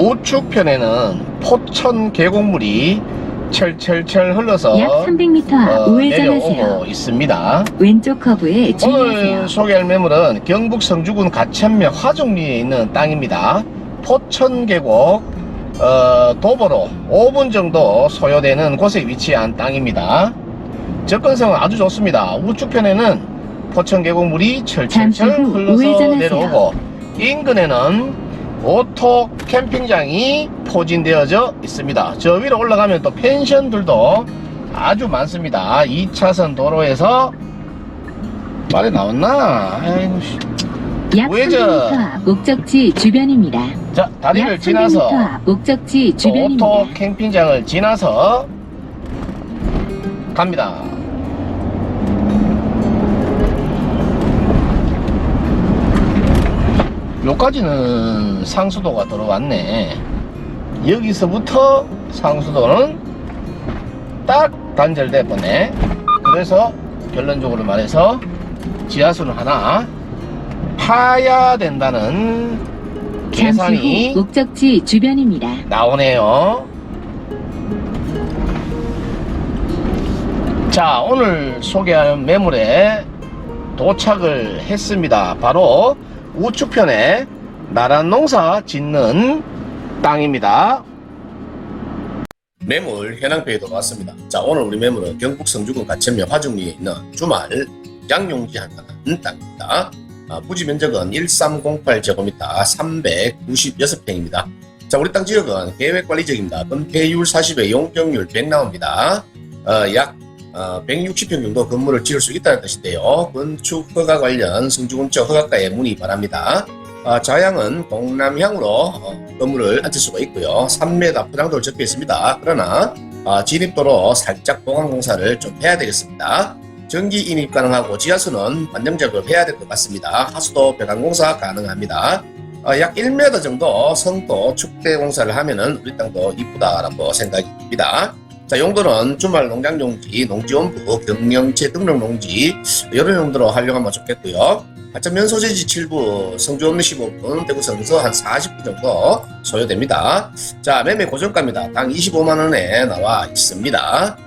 우측편에는 포천 계곡물이 철철철 흘러서 약 300m 앞 어, 우회전하세요. 내려오고 있습니다. 왼쪽 커브에 주의하세요. 오늘 소개할 매물은 경북 성주군 가천면 화종리에 있는 땅입니다. 포천 계곡 어, 도보로 5분 정도 소요되는 곳에 위치한 땅입니다. 접근성은 아주 좋습니다. 우측편에는 포천 계곡물이 잠시 철철철 후 흘러서 우회전하세요. 내려오고 인근에는 오토 캠핑장이 포진되어져 있습니다. 저 위로 올라가면 또 펜션들도 아주 많습니다. 2차선 도로에서 말이 나왔나? 아이고, 씨. 약 우회전. 300m 앞 목적지 주변입니다. 자, 다리를 약 지나서 300m 앞 목적지 또 주변입니다. 오토 캠핑장을 지나서 갑니다. 요까지는 상수도가 들어왔네. 여기서부터 상수도는 딱 단절돼 버네. 그래서 결론적으로 말해서 지하수를 하나 파야 된다는 계산이 후 목적지 주변입니다. 나오네요. 자, 오늘 소개하는 매물에 도착을 했습니다. 바로 우측편에 나란 농사 짓는 땅입니다. 매물 현황표에 들어왔습니다. 자, 오늘 우리 매물은 경북 성주군 가천면 화중리에 있는 주말 양용지 한다는 땅입니다. 아, 부지 면적은 1308제곱미터 396평입니다. 자, 우리 땅 지역은 계획관리적입니다. 건폐율 40에 용적률 100 나옵니다. 어, 약 어, 160평 정도 건물을 지을 수 있다는 뜻인데요. 건축 허가 관련 성주군청 허가과에 문의 바랍니다. 어, 좌향은 동남향으로 어, 건물을 앉힐 수가 있고요. 3m 포장도를 적혀 있습니다. 그러나 어, 진입도로 살짝 보강 공사를 좀 해야 되겠습니다. 전기 인입 가능하고 지하수는 반영 작업해야 될 것 같습니다. 하수도 배관 공사 가능합니다. 어, 약 1m 정도 성도 축대 공사를 하면은 우리 땅도 이쁘다라고 생각이 듭니다. 자, 용도는 주말 농장 용지, 농지원부, 경영체 등록 농지 이런 용도로 활용하면 좋겠고요. 하천면 소재지 7부, 성주 없는 15분, 대구 성서 한 40분 정도 소요됩니다. 자, 매매 고정가입니다. 당 25만 원에 나와 있습니다.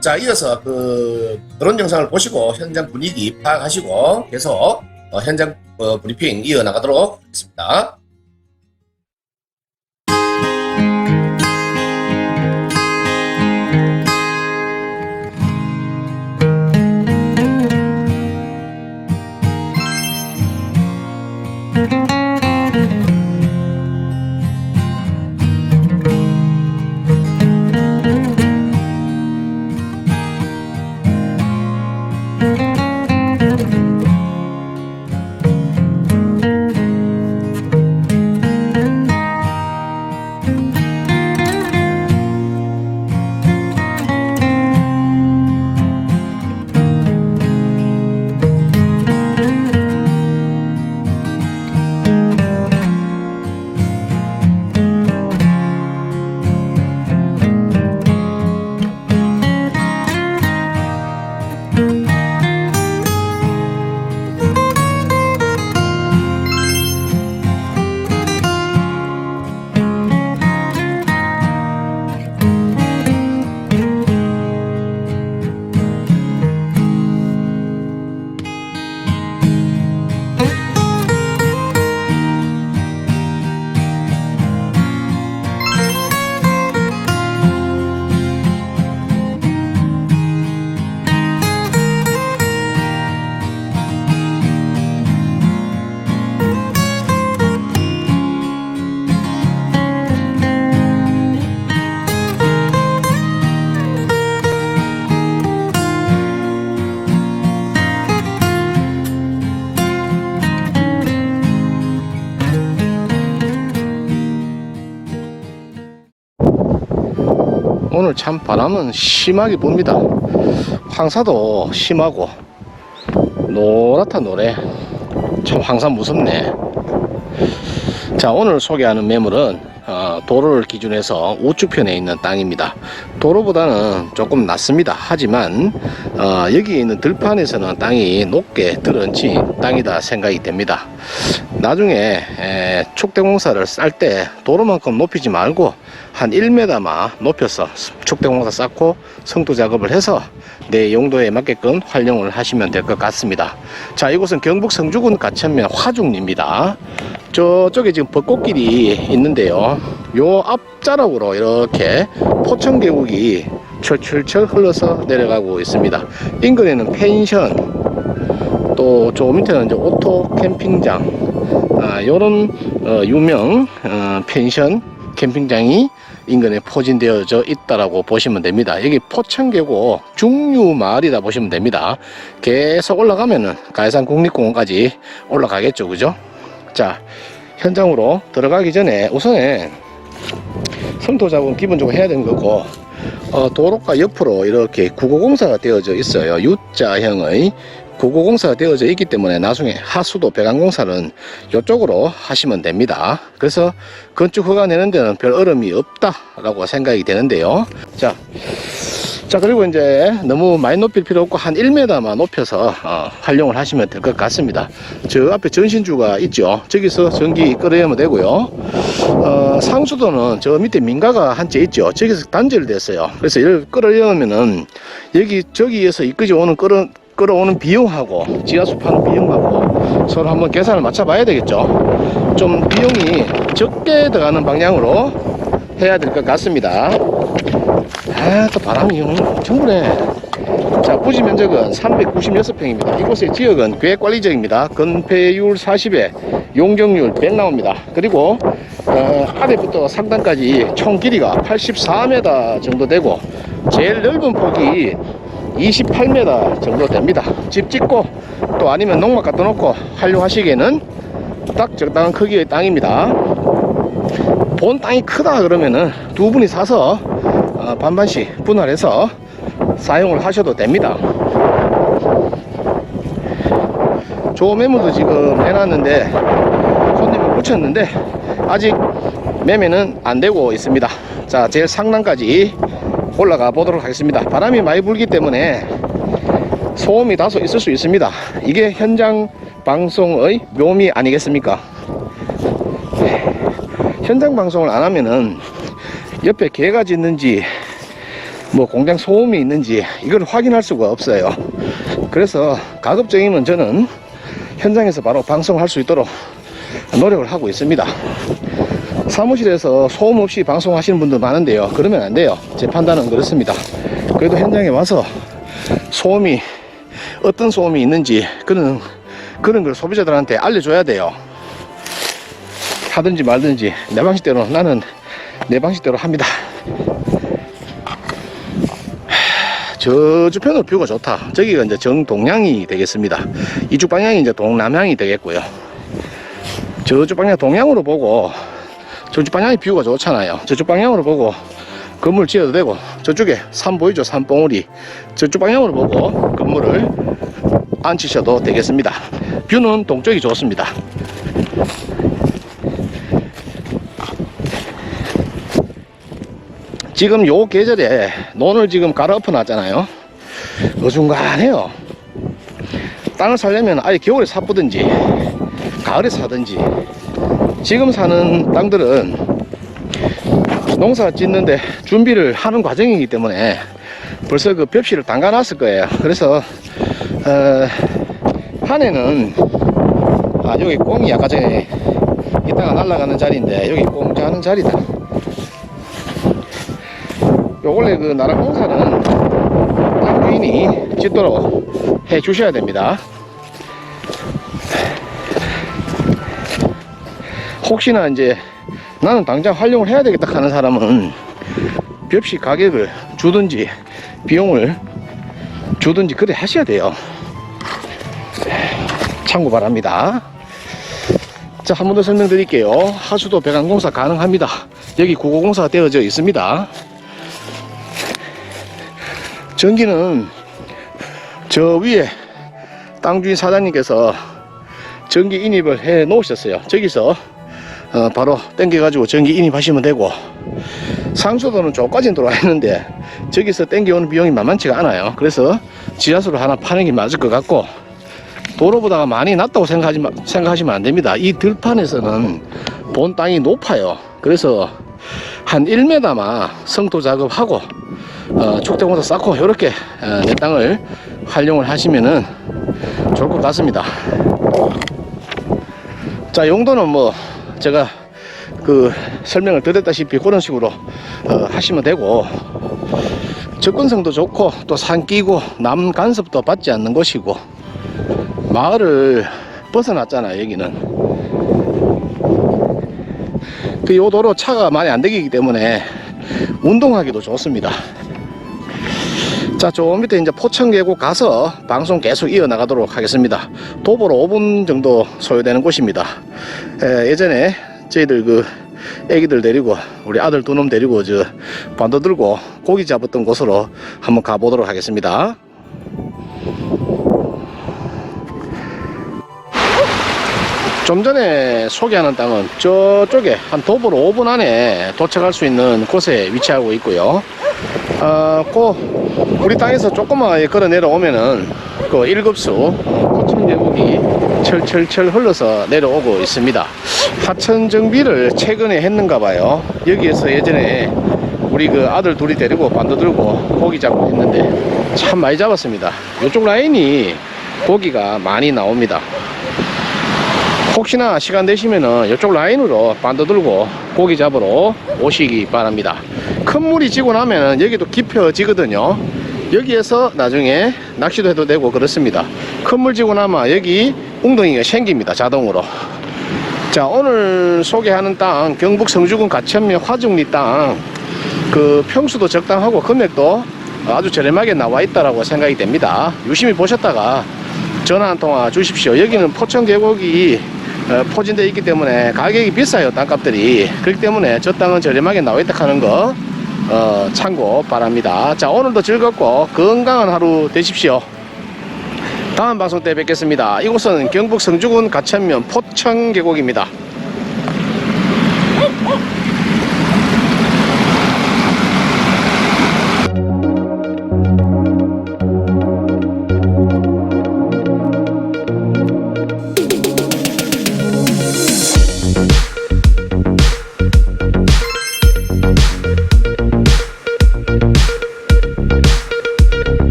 자, 이어서 그 그런 영상을 보시고 현장 분위기 파악하시고 계속 어, 현장 어, 브리핑 이어나가도록 하겠습니다. 오늘 참 바람은 심하게 붑니다. 황사도 심하고 노랗다 노래. 참 황사 무섭네. 자 오늘 소개하는 매물은 어, 도로를 기준해서 우측편에 있는 땅입니다. 도로보다는 조금 낮습니다. 하지만 어, 여기 있는 들판에서는 땅이 높게 들은치 땅이다 생각이 됩니다. 나중에 에, 축대공사를 쌀 때 도로만큼 높이지 말고 한 1m만 높여서 축대공사 쌓고 성도 작업을 해서 내 용도에 맞게끔 활용을 하시면 될 것 같습니다. 자, 이곳은 경북 성주군 가천면 화중리입니다. 저쪽에 지금 벚꽃길이 있는데요. 요 앞자락으로 이렇게 포천 계곡이 철철철 흘러서 내려가고 있습니다. 인근에는 펜션, 또 저 밑에는 이제 오토 캠핑장, 아, 요런 어, 유명 어, 펜션 캠핑장이 인근에 포진되어져 있다라고 보시면 됩니다. 여기 포천계곡 중류 마을이다 보시면 됩니다. 계속 올라가면은 가해산 국립공원까지 올라가겠죠, 그죠? 자, 현장으로 들어가기 전에 우선은 성토 작업은 기본적으로 해야 되는 거고 어, 도로가 옆으로 이렇게 구고공사가 되어져 있어요. U자형의 구고공사가 되어져 있기 때문에 나중에 하수도 배관공사는 이쪽으로 하시면 됩니다. 그래서 건축 허가 내는 데는 별 어려움이 없다 라고 생각이 되는데요. 자, 자 그리고 이제 너무 많이 높일 필요 없고 한 1m만 높여서 어, 활용을 하시면 될 것 같습니다. 저 앞에 전신주가 있죠. 저기서 전기 끌어내면 되고요. 어, 상수도는 저 밑에 민가가 한 채 있죠. 저기서 단절이 됐어요. 그래서 이를 끌어내면은 여기 저기에서 이끄지 오는 끌어 끌어오는 비용하고 지하수 파는 비용하고 서로 한번 계산을 맞춰 봐야 되겠죠. 좀 비용이 적게 들어가는 방향으로 해야 될 것 같습니다. 아, 또 바람이 엄청 부네. 자, 부지 면적은 396평입니다. 이곳의 지역은 계획관리 지역입니다. 건폐율 40에 용적률 100 나옵니다. 그리고 어, 아래부터 상단까지 총 길이가 84m 정도 되고 제일 넓은 폭이 28m 정도 됩니다. 집 짓고 또 아니면 농막 갖다 놓고 활용하시기에는 딱 적당한 크기의 땅입니다. 본 땅이 크다 그러면은 두 분이 사서 어, 반반씩 분할해서 사용을 하셔도 됩니다. 조 매물도 지금 해놨는데 손님을 붙였는데 아직 매매는 안 되고 있습니다. 자, 제일 상단까지 올라가 보도록 하겠습니다. 바람이 많이 불기 때문에 소음이 다소 있을 수 있습니다. 이게 현장 방송의 묘미 아니겠습니까? 현장 방송을 안 하면은 옆에 개가 짖는지 뭐 공장 소음이 있는지 이걸 확인할 수가 없어요. 그래서 가급적이면 저는 현장에서 바로 방송할 수 있도록 노력을 하고 있습니다. 사무실에서 소음 없이 방송하시는 분들 많은데요. 그러면 안 돼요. 제 판단은 그렇습니다. 그래도 현장에 와서 소음이 어떤 소음이 있는지 그런 그런 걸 소비자들한테 알려줘야 돼요. 하든지 말든지 내 방식대로 나는 내 방식대로 합니다. 저주편으로 뷰가 좋다. 저기가 이제 정동향이 되겠습니다. 이쪽 방향이 이제 동남향이 되겠고요. 저쪽 방향 동향으로 보고 저쪽 방향이 뷰가 좋잖아요. 저쪽 방향으로 보고 건물 지어도 되고 저쪽에 산 보이죠? 산봉우리 저쪽 방향으로 보고 건물을 앉히셔도 되겠습니다. 뷰는 동쪽이 좋습니다. 지금 요 계절에 논을 지금 갈아 엎어 놨잖아요. 어중간해요. 땅을 살려면 아예 겨울에 사쁘든지 가을에 사든지 지금 사는 땅들은 농사 짓는데 준비를 하는 과정이기 때문에 벌써 그 벽실을 담가 놨을 거예요. 그래서 어, 한 해는 아 여기 꽁이 아까 전에 이따가 날아가는 자리인데 여기 꽁 자는 자리다. 요 원래 그 나라 공사는 땅 주인이 짓도록 해 주셔야 됩니다. 혹시나 이제 나는 당장 활용을 해야 되겠다 하는 사람은 벽시 가격을 주든지 비용을 주든지 그래 하셔야 돼요. 참고 바랍니다. 자, 한 번 더 설명드릴게요. 하수도 배관공사 가능합니다. 여기 구고공사가 되어져 있습니다. 전기는 저 위에 땅 주인 사장님께서 전기 인입을 해 놓으셨어요. 저기서 어, 바로 땡겨가지고 전기 인입하시면 되고 상수도는 저까지 들어와 있는데 저기서 땡겨오는 비용이 만만치가 않아요. 그래서 지하수를 하나 파는 게 맞을 것 같고 도로보다가 많이 낮다고 생각하지 마- 생각하시면 안 됩니다. 이 들판에서는 본 땅이 높아요. 그래서 한 1m만 성토 작업하고 어, 촉대공사 쌓고 이렇게 어, 내 땅을 활용을 하시면은 좋을 것 같습니다. 자 용도는 뭐 제가 그 설명을 드렸다시피 그런 식으로 어, 하시면 되고 접근성도 좋고 또 산 끼고 남 간섭도 받지 않는 곳이고 마을을 벗어났잖아 여기는 그 요 도로 차가 많이 안 되기 때문에 운동하기도 좋습니다 자, 저 밑에 이제 포천계곡 가서 방송 계속 이어나가도록 하겠습니다. 도보로 5분 정도 소요되는 곳입니다. 에, 예전에 저희들 그 애기들 데리고 우리 아들 두 놈 데리고 저 반도 들고 고기 잡았던 곳으로 한번 가보도록 하겠습니다. 좀 전에 소개하는 땅은 저쪽에 한 도보로 5분 안에 도착할 수 있는 곳에 위치하고 있고요. 어, 그 우리 땅에서 조금만 걸어 내려오면은 그 1급수 포천 계곡이 철철철 흘러서 내려오고 있습니다. 하천 정비를 최근에 했는가 봐요. 여기에서 예전에 우리 그 아들 둘이 데리고 반도 들고 고기 잡고 했는데 참 많이 잡았습니다. 이쪽 라인이 고기가 많이 나옵니다. 혹시나 시간 되시면은 이쪽 라인으로 반도 들고 고기 잡으러 오시기 바랍니다. 큰 물이 지고 나면은 여기도 깊어지거든요. 여기에서 나중에 낚시도 해도 되고 그렇습니다. 큰 물 지고 나면 여기 웅덩이가 생깁니다. 자동으로. 자, 오늘 소개하는 땅 경북 성주군 가천면 화중리 땅 그 평수도 적당하고 금액도 아주 저렴하게 나와 있다라고 생각이 됩니다. 유심히 보셨다가 전화 한 통화 주십시오. 여기는 포천 계곡이 어, 포진되어 있기 때문에 가격이 비싸요 땅값들이 그렇기 때문에 저 땅은 저렴하게 나와 있다 하는 거 어, 참고 바랍니다. 자 오늘도 즐겁고 건강한 하루 되십시오. 다음 방송 때 뵙겠습니다. 이곳은 경북 성주군 가천면 포천 계곡입니다.